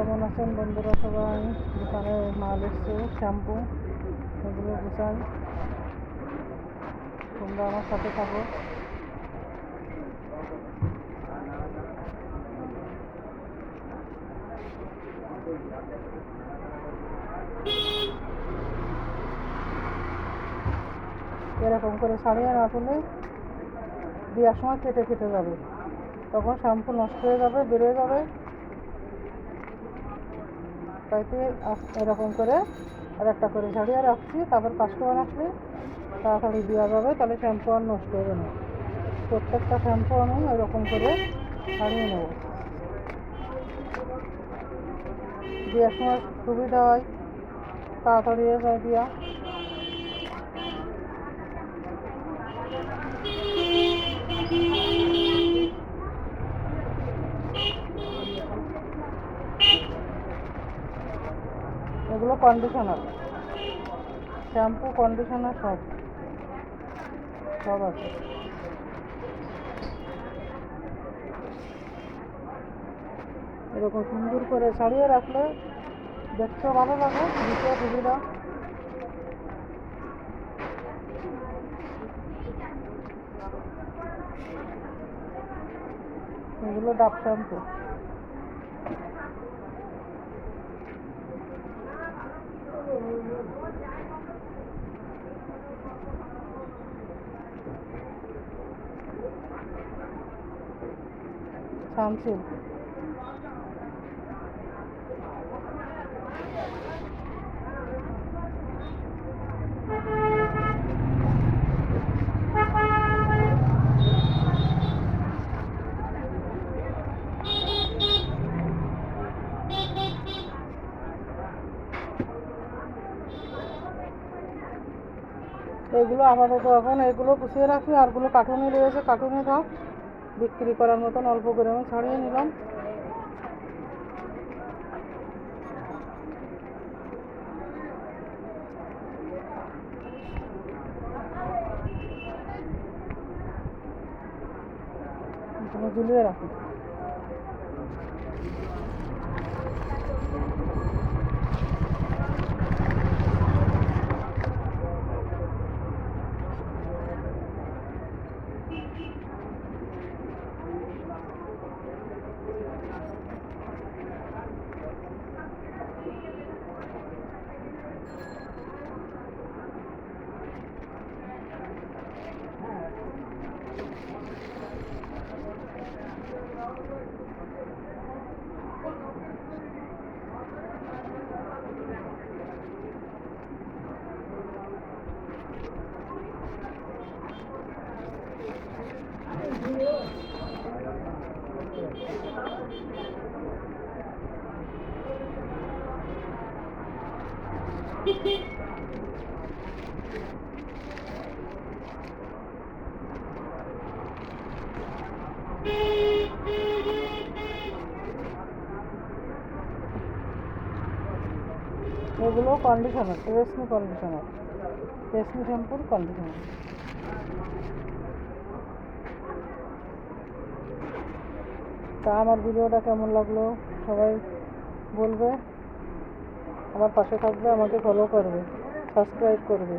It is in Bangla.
কেমন আছেন বন্ধুরা সবাই? দোকানে মাল এসছে, শ্যাম্পু, এগুলো গুছাই। তোমরা আমার সাথে থাকো। এরকম করে ছাড়িয়ে না তুলে দেওয়ার সময় কেটে কেটে যাবে। তখন শ্যাম্পু নষ্ট হয়ে যাবে বেরোয় যাবে। তাইতে এরকম করে আর একটা করে ছাড়িয়ে রাখছি। তারপর কাস্টমার আসলে তাড়াতাড়ি দেওয়া যাবে, তাহলে শ্যাম্পু আর নষ্ট হবে না। প্রত্যেকটা শ্যাম্পু আমি এরকম করে ছাড়িয়ে নেব। দেওয়ার সময় সুবিধা হয়, তাড়াতাড়ি হয়ে যায় দেওয়া এগুলো কন্ডিশনার শ্যাম্পু কন্ডিশনার সব। সব আছে। এরকম সুন্দর করে ছাড়িয়ে রাখলে দেখতেও ভালো লাগে দিতেও সুবিধা। এগুলো ডাব শ্যাম্পু সানসিল্ক এগুলো আপাতত এখন এগুলো গুছিয়ে রাখি আরগুলো কার্টুনে রয়েছে কার্টুনে থাক বিক্রি করার মতন অল্প করে আমি ছাড়িয়ে নিলাম। ঝুলিয়ে রাখি। এগুলো কন্ডিশনার রেশমি কন্ডিশনার রেশমি শ্যাম্পুর কন্ডিশনার তা আমার ভিডিওটা কেমন লাগল? সবাই বলবে। আমার পাশে থাকবে আমাকে ফলো করবে সাবস্ক্রাইব করবে।